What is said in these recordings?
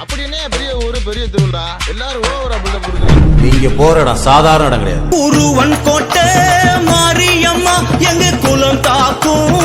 அப்படின்னே பெரிய ஊரு பெரிய திருவிழா எல்லாரும் ஓவர் அப்படிதான் கொடுக்குறாங்க. நீங்க போற இடம் சாதாரண இடம் கிடையாது. ஒருவன் கோட்டை மாரியம்மா எங்க குலம் தாக்கும்.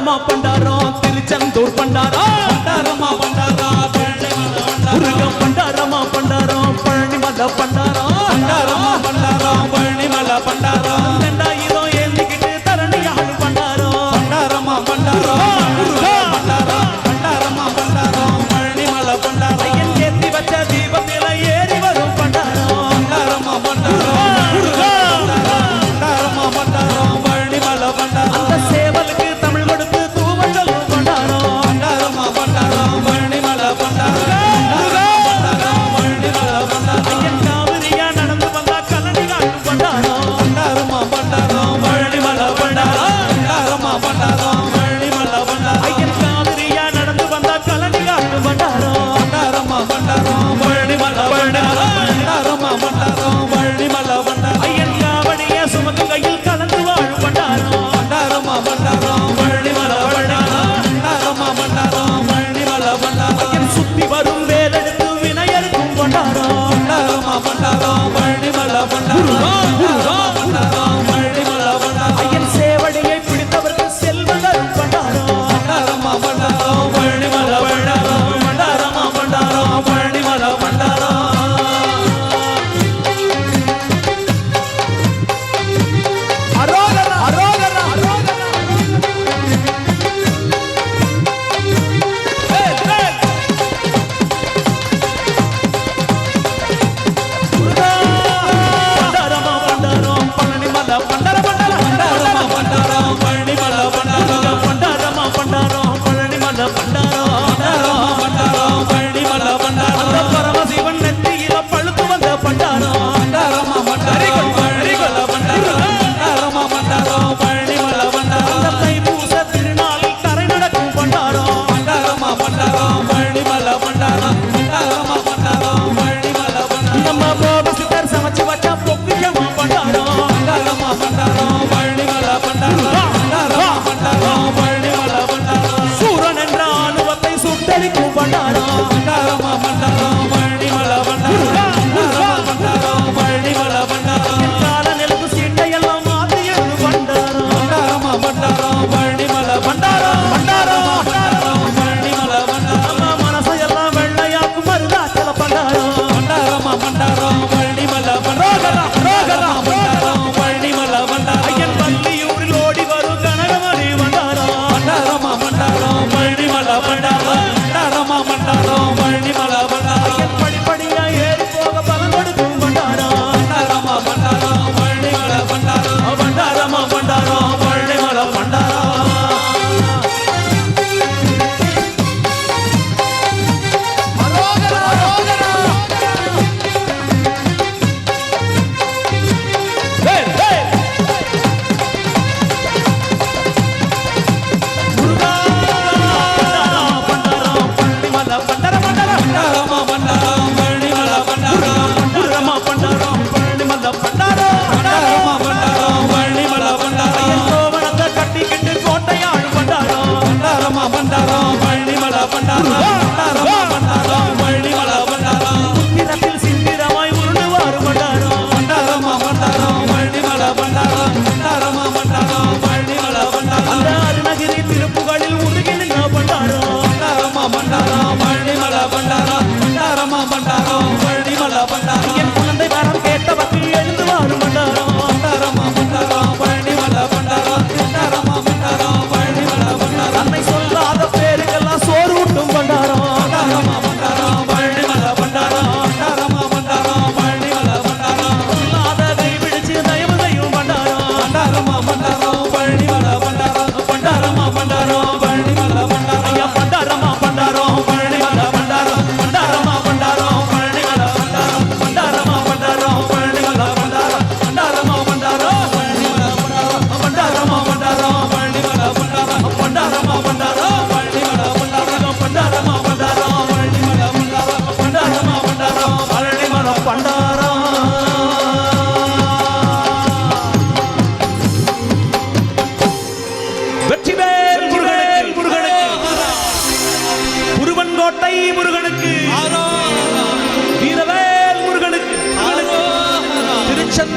பண்டாரமா பண்டாரம் திருச்செந்தூர் பண்டாரா பண்டாரமா பண்டாரா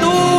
no